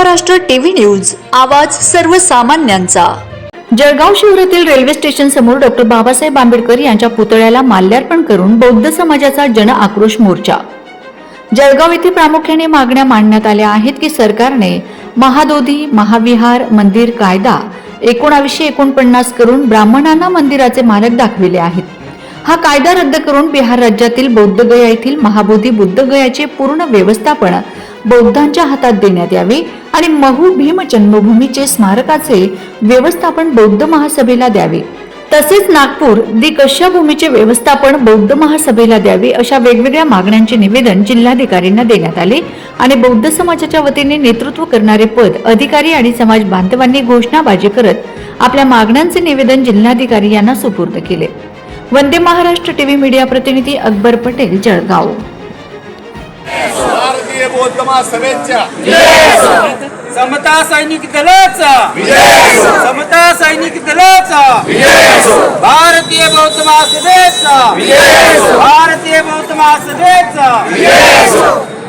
Maharashtra TV news आवाज सर्वसामान्यांचा. जळगाव शहरातील रेल्वे स्टेशन समोर डॉक्टर बाबासाहेब आंबेडकर यांच्या पुतळ्याला माल्यार्पण करून बौद्ध समाजाचा जन आक्रोश मोर्चा. जळगाव येथे प्रामुख्याने मागण्या मांडण्यात आल्या आहेत की सरकारने महादोधी महाविहार मंदिर कायदा एकोणावीसशे एकोणपन्नास करून ब्राह्मणांना मंदिराचे मालक दाखविले आहेत. हा कायदा रद्द करून बिहार राज्यातील बौद्धगया येथील महाबोधी बुद्धगयाचे पूर्ण व्यवस्थापन बौद्धांच्या हातात देण्यात यावे आणि महू भीम जन्मभूमीचे स्मारकाचे व्यवस्थापन बौद्ध महासभेला द्यावे. तसेच नागपूर दि कश्याभूमीचे व्यवस्थापन बौद्ध महासभेला द्यावे अशा वेगवेगळ्या मागण्यांचे निवेदन जिल्हाधिकाऱ्यांना देण्यात आले आणि बौद्ध समाजाच्या वतीने नेतृत्व करणारे पद अधिकारी आणि समाज बांधवांनी घोषणाबाजी करत आपल्या मागण्यांचे निवेदन जिल्हाधिकारी यांना सुपूर्द केले. वंदे महाराष्ट्र टीव्ही मीडिया प्रतिनिधी अकबर पटेल जळगाव. भारतीय बौद्ध महासभेच्या समता सैनिक दलाचा. समता सैनिक दलाचा. भारतीय बौद्ध महासभेचा. भारतीय बौद्ध महासभेचा.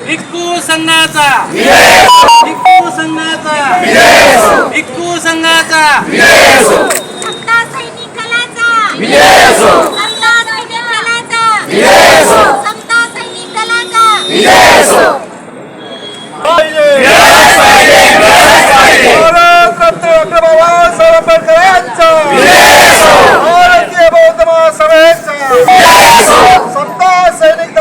भिक्खू संघाचा. भिक्खू संघाचा. भिक्खू संघाचा समता सैनिकालाचा समता सैनिकालाचा समता सैनिकालाचा डॉक्टर बाबासाहेब आंबेडकरांचा भारतीय बौद्ध महासभेचा समता